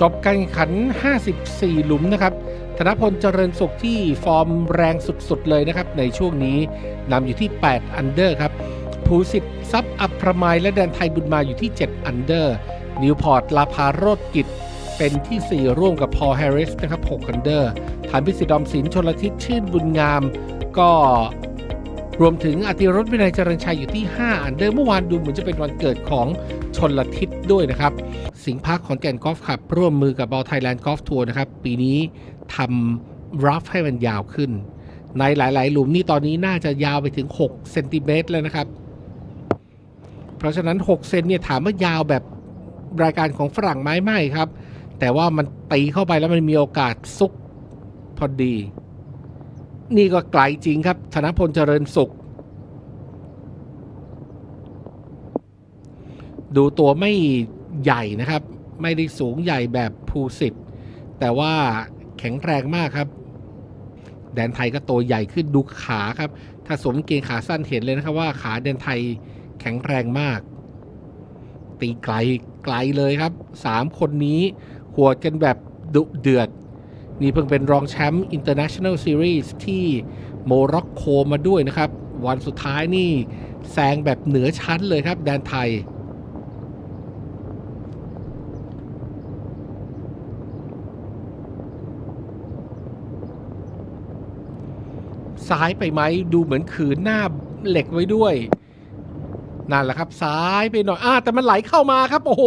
จบการแข่งขัน 54 หลุมนะครับ ธนพลเจริญสุขที่ฟอร์มแรงสุดๆ เลยนะครับ ในช่วงนี้นำอยู่ที่ 8 อันเดอร์ครับ ภูสิทธิ์ซับอัพประมายและแดนไทยบุญมาอยู่ที่ 7 อันเดอร์ นิวพอร์ตลาพาโรดกิจ เป็นที่ 4 ร่วมกับพอลแฮร์ริสนะครับ 6 อันเดอร์ฐานพิสิทธิ์ดอมสินชนลทิศชื่นบุญงาม ก็ รวมถึงอติรถวินัยเจริญชัยอยู่ที่ 5 อันเดอร์เมื่อวานดูเหมือนจะเป็นวันเกิดของชนละทิศด้วยนะครับ สิงห์พักขอนแก่นกอล์ฟคับ ร่วมมือกับบอลไทยแลนด์กอล์ฟทัวร์นะครับ ปีนี้ทำรัฟให้มันยาวขึ้น ในหลาย ๆ หลุมนี่ตอนนี้น่าจะยาวไปถึง 6 เซนติเมตรแล้วนะครับ เพราะฉะนั้น 6 เซนเนี่ยถามว่ายาวแบบรายการของฝรั่งไม้ไม่ครับ แต่ว่ามันตีเข้าไปแล้วมันมีโอกาสซุกพอดี นี่ก็ไกลจริงครับ ธนพลเจริญสุข ดูตัวไม่ใหญ่นะครับ ไม่ได้สูงใหญ่แบบภูสิทธิ์แต่ว่าแข็งแรงมากครับ แดนไทยก็ตัวใหญ่ขึ้นดูขาครับ ถ้าสวมกางเกงขาสั้นเห็นเลยนะครับว่าขาแดนไทยแข็งแรงมาก ตีไกลไกลเลยครับสามคนนี้หัวดกันแบบดุเดือด นี่เพิ่งเป็นรองแชมป์ International Series ที่โมร็อกโกมาด้วยนะครับ วันสุดท้ายนี่แซงแบบเหนือชั้นเลยครับ แดนไทย ซ้ายไปไหมดูเหมือนขืนหน้าเหล็กไว้ด้วยนั่นแหละครับซ้ายไปหน่อยอ่าแต่มันไหลเข้ามาครับ โอ้โห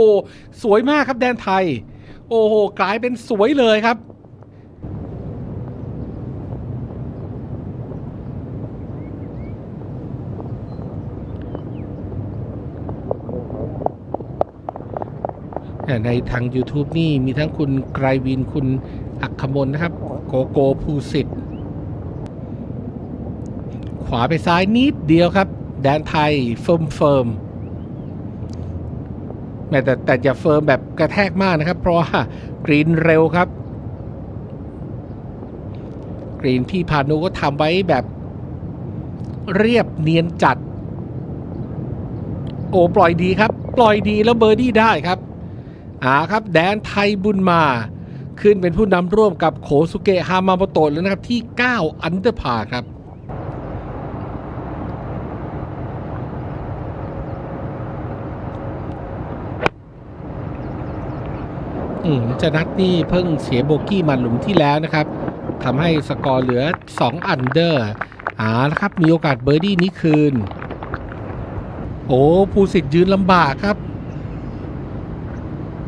สวยมากครับแดนไทย โอ้โห กลายเป็นสวยเลยครับ ในทาง YouTube นี่มีทั้งคุณไกรวินคุณอักขมลนะครับ โกโกภูสิทธิ์ขวาไปซ้ายนิดเดียวครับ แดนไทย เฟิร์มเฟิร์มแม้แต่แต่อย่าเฟิร์มแบบกระแทกมากนะครับ เพราะว่ากรีนเร็วครับ กรีนพี่พานุก็ทำไว้แบบเรียบเนียนจัด โอ้ปล่อยดีครับ ปล่อยดีแล้วเบอร์ดี้ได้ครับ อาครับแดนไทยบุญมาขึ้นเป็นผู้นำร่วมกับโคสุเกะฮามาโมโตะแล้วนะครับที่ 9 อันเดอร์พาครับ อืมจะนัดนี่เพิ่งเสียโบกี้มาหลุมที่แล้วนะครับทำให้สกอร์เหลือ 2 อันเดอร์อ่าแล้วครับ มีโอกาสเบอร์ดี้นี้คืน โอ้ภูสิทธิ์ยืนลำบากครับ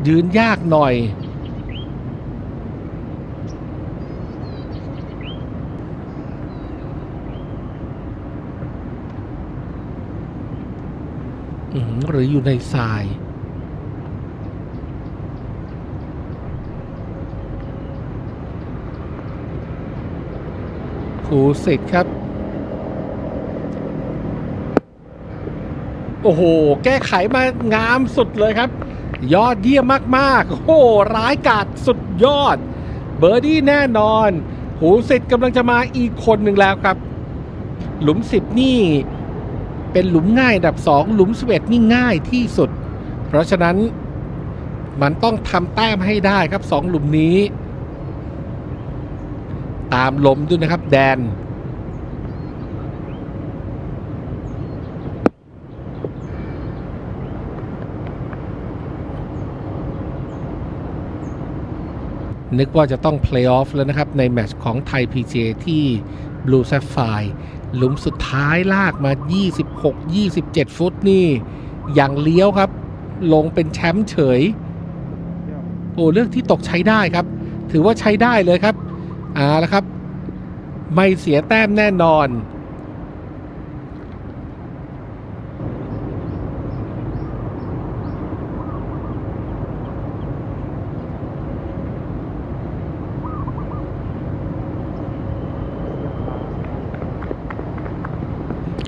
ยืนยากหน่อย หรืออยู่ในทรายภูสิทธิ์ครับ โอ้โห แก้ไขมางามสุดเลยครับ ยอดเยี่ยมมากๆ โอ้โหร้ายกาจสุดยอด เบอร์ดี้แน่นอน หูสิทธิ์กำลังจะมาอีกคนหนึ่งแล้วครับ หลุม 10 นี่ เป็นหลุมง่ายอันดับ 2 หลุม 11 นี่ง่ายที่สุด เพราะฉะนั้นมันต้องทำแต้มให้ได้ครับ 2 หลุมนี้ ตามลมด้วยนะครับแดน นึกว่าจะต้องเพลย์ออฟแล้วนะครับ ในแมตช์ของไทย PGA ที่ Blue Sapphire หลุมสุดท้ายลากมา 26-27 ฟุตนี่ อย่างเลี้ยวครับ ลงเป็นแชมป์เฉย โอ้เรื่องที่ตกใช้ได้ครับ ถือว่าใช้ได้เลยครับอ่าแล้วครับ ไม่เสียแต้มแน่นอน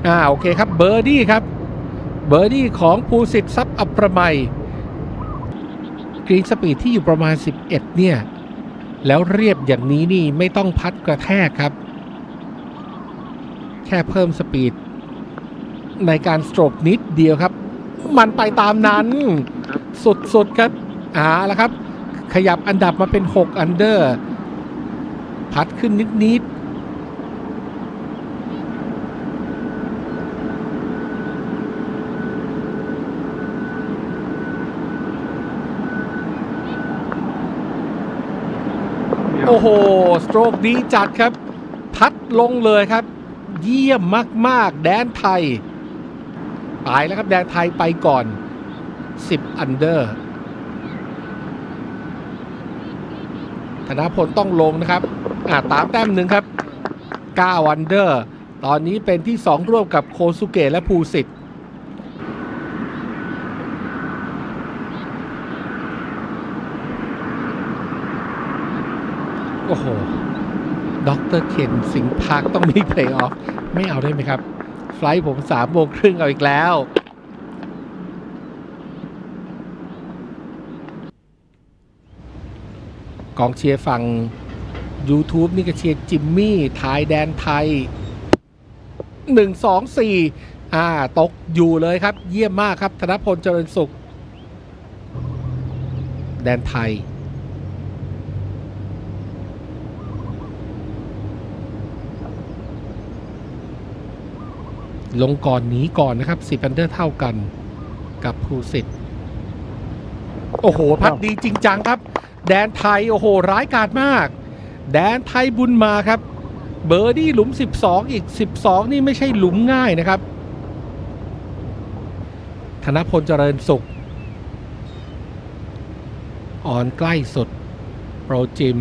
อ่าโอเคครับเบอร์ดี้ครับเบอร์ดี้ของภูสิทธิ์ทรัพย์อัปประมัยกรีนสปีดที่อยู่ประมาณ 11 เนี่ย แล้วเรียบอย่างนี้นี่ไม่ต้องพัดกระแทกครับ แค่เพิ่มสปีด ในการสโตรกนิดเดียวครับ มันไปตามนั้น สุดๆครับอ่าแล้วครับ ขยับอันดับมาเป็น 6 อันเดอร์ พัดขึ้นนิดๆ โอ้โห สโตรกดีจัดครับ พัดลงเลยครับ เยี่ยมมาก ๆ แดนไทย ไปแล้วครับ แดนไทยไปก่อน 10 อันเดอร์ธนพลต้องลงนะครับอ่าตามแต้มหนึ่งครับ9อันเดอร์ ตอนนี้เป็นที่ 2 ร่วมกับโคสุเกะและภูสิทธิ์ โอ้โหด็อกเตอร์เคนสิงห์พักต้องมีเพลย์ออฟ ไม่เอาได้ไหมครับ ไฟล์ผมสามโมงครึ่งเอาอีกแล้ว กองเชียร์ฝั่ง YouTube นี่ก็เชียร์จิมมี่ ทายแดนไทย 1 2 4 อ่า ตกอยู่เลยครับ เยี่ยมมากครับ ธนพลเจริญสุข แดนไทย ลงก่อนหนีก่อนนะครับสิบอันเดอร์เท่ากันกับภูสิทธิ์โอ้โห พัดดีจริงจังครับ แดนไทย โอ้โห ร้ายกาจมาก แดนไทยบุญมาครับ เบอร์ดี้หลุม 12 อีก 12 นี่ไม่ใช่หลุมง่ายนะครับ ธนพลเจริญสุข อ่อนใกล้สุด โปรจิม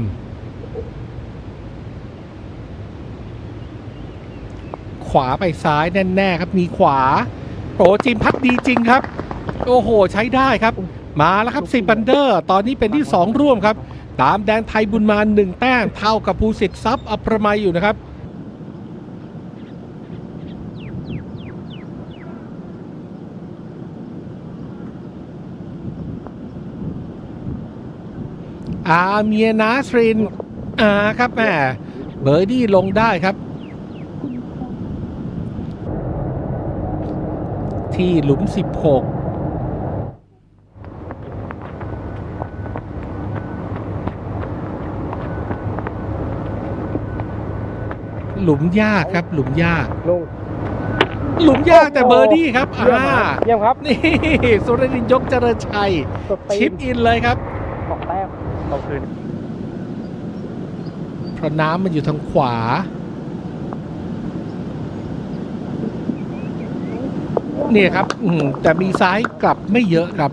ขวาไปซ้ายแน่ๆครับมีขวาโปรจิมพัดดีจริงครับ โอ้โห ใช้ได้ครับ มาแล้วครับสิบันเดอร์ ตอนนี้เป็นที่ 2 ร่วมครับ ตามแดนไทยบุญมาหนึ่งแต้มเท่ากับภูสิทธิ์ซับอัปรมัยอยู่นะครับอาเมียนาสรินอ่าครับแม่เบอร์ดี้ลงได้ครับ ที่หลุม 16หลุมยากครับ หลุมยากลุงหลุมยากแต่เบอร์ดี้ครับอ่าเยี่ยมครับ นี่สุรนินทร์ยกเจริญชัยสดตีชิปอินเลยครับสองแต้มเอาคืนเพราะน้ำมันอยู่ทางขวา เนี่ยครับอืแต่มีซ้ายกลับไม่เยอะครับ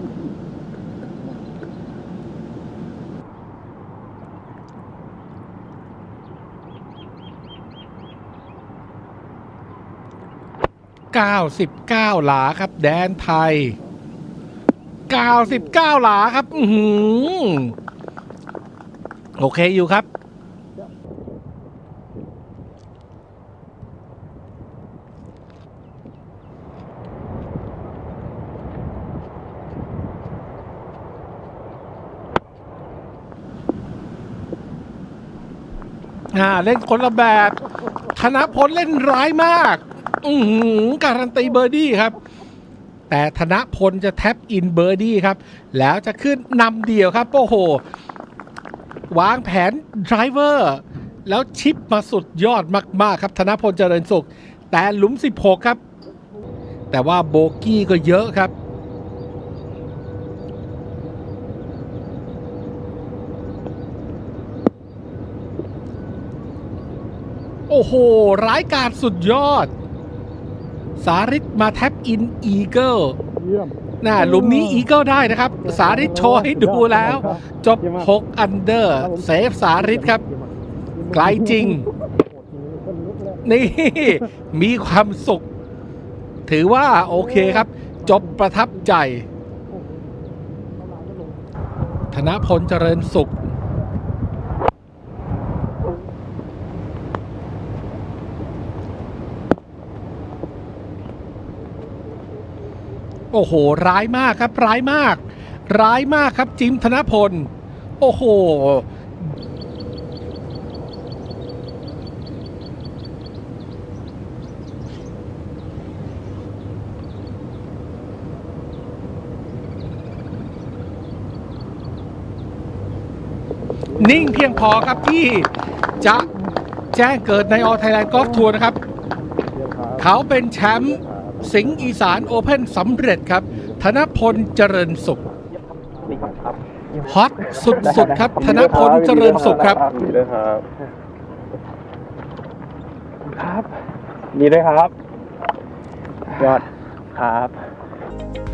99 หลาครับ แดนไทย 99 หลาครับ อืโอเคอยู่ครับ อ่าเล่นคนละแบบธนพลเล่นร้ายมาก อืการันตีเบอร์ดี้ครับ แต่ธนพลจะแท็บอินเบอร์ดี้ครับ แล้วจะขึ้นนำเดี่ยวครับ โอ้โห วางแผนไดรเวอร์ แล้วชิปมาสุดยอดมากๆครับ ธนพลเจริญสุข แต่หลุม 16 ครับ แต่ว่าโบกี้ก็เยอะครับ อ้โห ร้ายกาจสุดยอด สาริตมาแท็บอินอีเกิลเยี่ยมน่าหลุมนี้อีเกิลได้นะครับ สาริตโชว์ให้ดูแล้ว จบ 6 อันเดอร์ เซฟสาริตครับ ไกลจริง นี่ มีความสุข ถือว่าโอเคครับ จบประทับใจ ธนพลเจริญสุข โอ้โห ร้ายมากครับ ร้ายมาก ร้ายมากครับจิมธนพล โอ้โห นิ่งเพียงพอครับที่จะแจ้งเกิดในออไทยแลนด์กอล์ฟทัวร์นะครับ เขาเป็นแชมป์ สิงห์อีสานโอเพ่นสำเร็จครับ ธนพลเจริญสุขนี่ครับฮอตสุดๆครับ ธนพลเจริญสุขครับดีด้วยครับ ครับดีด้วยครับ ยอดครับ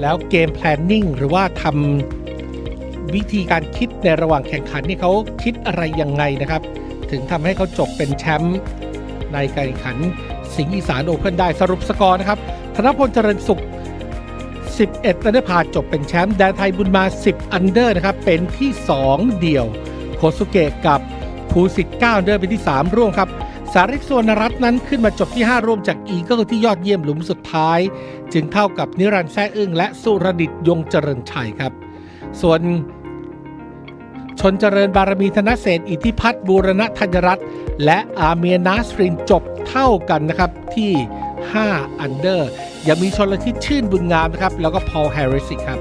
แล้วเกม planning หรือว่าทำวิธีการคิดในระหว่างแข่งขันนี่เขาคิดอะไรยังไงนะครับ ถึงทำให้เขาจบเป็นแชมป์ในการแข่งขันสิงห์อีสานโอเพ่นได้สรุปสกอร์นะครับ ธนพลเจริญสุข 11อันเดอร์พาจบเป็นแชมป์แดนไทยบุญมา 10 อันเดอร์นะครับ เป็นที่ 2 เดี่ยว โคสุเกะกับภูสิทธิ์9อันเดอร์เป็นที่ 3 ร่วมครับ สาริกสวนรัตน์นั้นขึ้นมาจบที่ 5 ร่วมจากอีเกิลที่ยอดเยี่ยมหลุมสุดท้าย จึงเท่ากับนิรันดร์แซ่อึ้งและสุรดิตยงเจริญชัยครับ ส่วนชนเจริญบารมีธนเศษอิทธิพัฒน์บูรณธัญรัตน์และอาเมียนาสรินจบเท่ากันนะครับที่ 5 อันเดอร์ยังมีชนละทิศชื่นบุญงามนะครับ แล้วก็พอลแฮร์ริสครับ